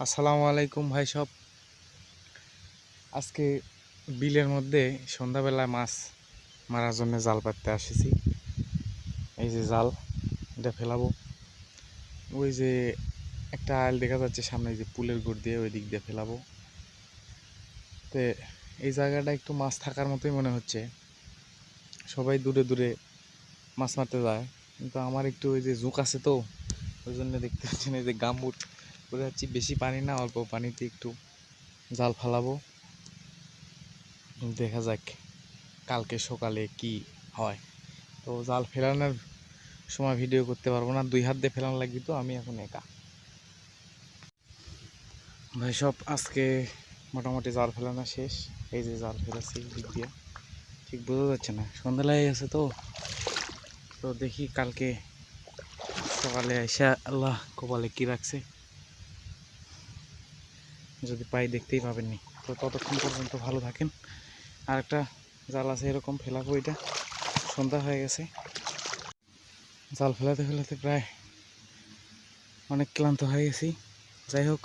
আসসালামু আলাইকুম ভাই সব। আজকে বিলের মধ্যে সন্ধ্যাবেলায় মাছ মারার জন্য জাল পাততে আসেছি। এই যে জাল, এটা ফেলাবো। ওই যে একটা আইল দেখা যাচ্ছে সামনে যে পুলের গোড় দিয়ে ওই দিক দিয়ে ফেলাবো। তে এই জায়গাটা একটু মাছ থাকার মতোই মনে হচ্ছে। সবাই দূরে দূরে মাছ মারতে যায়। কিন্তু আমার একটু ওই যে ঝুঁক আছে তো, ওই জন্য দেখতে পাচ্ছেন এই যে গাম্বুট করে যাচ্ছি বেশি পানি না, অল্প পানিতে একটু জাল ফালাবো। দেখা যাক কালকে সকালে কি হয়। তো জাল ফেলানোর সময় ভিডিও করতে পারব না, দুই হাত দিয়ে ফেলানো লাগবে তো, আমি এখন একা। ভাই, সব আজকে মোটামুটি জাল ফেলানো শেষ। এই যে জাল ফেলেছি, দিক দিয়ে। ঠিক বোঝা যাচ্ছে না সন্ধ্যা লেগে গেছে তো। তো দেখি কালকে সকালে এসে আল্লাহ কপালে কি রাখছে। যদি পাই দেখতেই পাবেননি। তো ততক্ষণ পর্যন্ত ভালো থাকেন। আর একটা জাল আছে এরকম ফেলাবো এটা। সন্ধ্যা হয়ে গেছে। জাল ফেলাতে ফেলাতে প্রায় অনেক ক্লান্ত হয়ে গেছি। যাই হোক,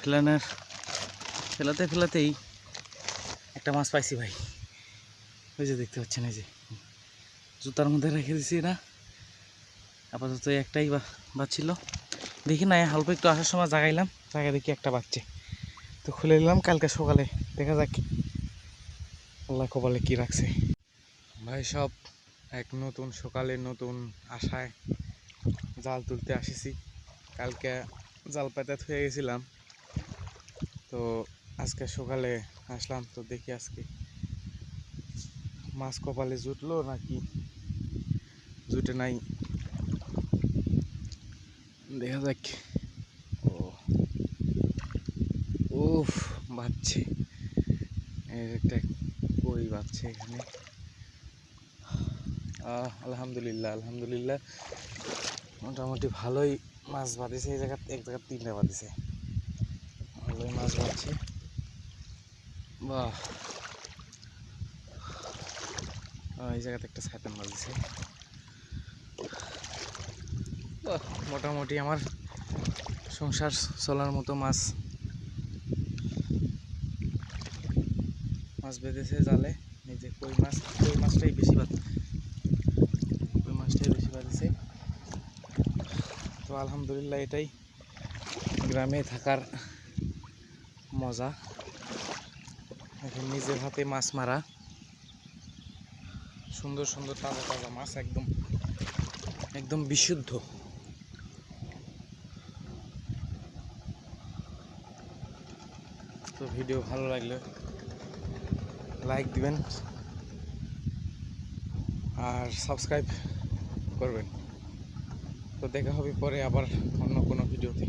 ফেলানোর ফেলাতে ফেলাতেই একটা মাছ পাইছি ভাই। ওই যে দেখতে পাচ্ছেন, এই যে জুতার মধ্যে রেখে দিছি না আপাতত একটাই বা বাচ্ছিল দেখি না অল্প একটু আসার সময় জাগাইলাম। জায়গা দেখি একটা বাচ্চে। তো খুলে নিলাম কালকে সকালে, দেখা যাক আল্লাহ কপালে কি রাখছে। ভাই, সব এক নতুন সকালে নতুন আশায় জাল তুলতে আসিছি। কালকে জাল পাতা হয়ে গেছিলাম। তো আজকে সকালে আসলাম, তো দেখি আজকে মাছ কপালে জুটলো নাকি জুটে নাই। দেখা যাক। উফ এর একটা কই বাচ্চে এখানে? আলহামদুলিল্লাহ আলহামদুলিল্লাহ। মোটামুটি ভালোই মাছ বাঁধিছে, এই জায়গা এক জায়গা তিনটা বাঁধিছে। ভালোই মাছ বাঁধছে। বাহ। এই জায়গাতে একটা ছাতান বাঁধিছে। মোটামুটি আমার সংসার চলার মতো মাছ মাছ বেঁধেছে জালে। এই যে কই মাছ, কই মাছটাই বেশি বাদ কই মাছটাই বেশি বাঁধেছে। তো আলহামদুলিল্লাহ এটাই গ্রামে থাকার মজা। এখন নিজের হাতে মাছ মারা। সুন্দর সুন্দর, তাজা তাজা মাছ, একদম একদম বিশুদ্ধ। তো ভিডিও ভালো লাগলে লাইক দিবেন। আর সাবস্ক্রাইব করবেন। তো দেখা হবে পরে আবার অন্য কোনো ভিডিওতে।